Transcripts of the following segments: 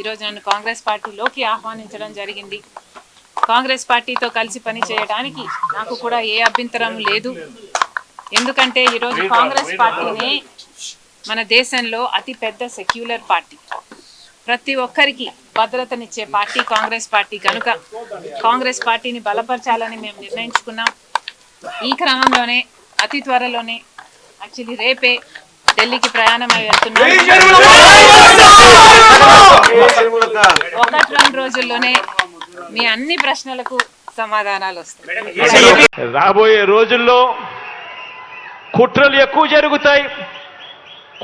ఈరోజు నన్ను కాంగ్రెస్ పార్టీలోకి ఆహ్వానించడం జరిగింది. కాంగ్రెస్ పార్టీతో కలిసి పని చేయడానికి నాకు కూడా ఏ అభ్యంతరం లేదు. ఎందుకంటే ఈరోజు కాంగ్రెస్ పార్టీనే మన దేశంలో అతి పెద్ద సెక్యులర్ పార్టీ. ప్రతి ఒక్కరికి భద్రతనిచ్చే పార్టీ కాంగ్రెస్ పార్టీ కనుక కాంగ్రెస్ పార్టీని బలపరచాలని మేము నిర్ణయించుకున్నాం. ఈ క్రమంలోనే అతి త్వరలోనే యాక్చువల్లీ రేపే ఢిల్లీకి ప్రయాణం వెళ్తున్నాం. ఒకటి రెండు రోజుల్లోనే మీ అన్ని ప్రశ్నలకు సమాధానాలు వస్తాయి. రాబోయే రోజుల్లో కుట్రలు ఎక్కువ జరుగుతాయి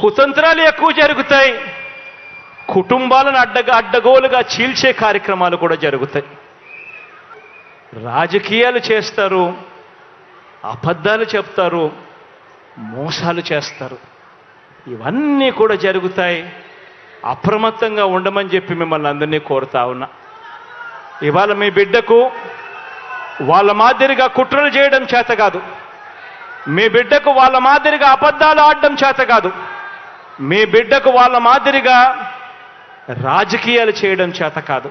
కుతంత్రాలు ఎక్కువ జరుగుతాయి కుటుంబాలను అడ్డగా అడ్డగోలుగా చీల్చే కార్యక్రమాలు కూడా జరుగుతాయి. రాజకీయాలు చేస్తారు అబద్ధాలు చెప్తారు మోసాలు చేస్తారు. ఇవన్నీ కూడా జరుగుతాయి. అప్రమత్తంగా ఉండమని చెప్పి మిమ్మల్ని అందరినీ కోరుతా ఉన్నా. ఇవాళ మీ బిడ్డకు వాళ్ళ మాదిరిగా కుట్రలు చేయడం చేత కాదు. మీ బిడ్డకు వాళ్ళ మాదిరిగా అబద్ధాలు ఆడడం చేత కాదు. మీ బిడ్డకు వాళ్ళ మాదిరిగా రాజకీయాలు చేయడం చేత కాదు.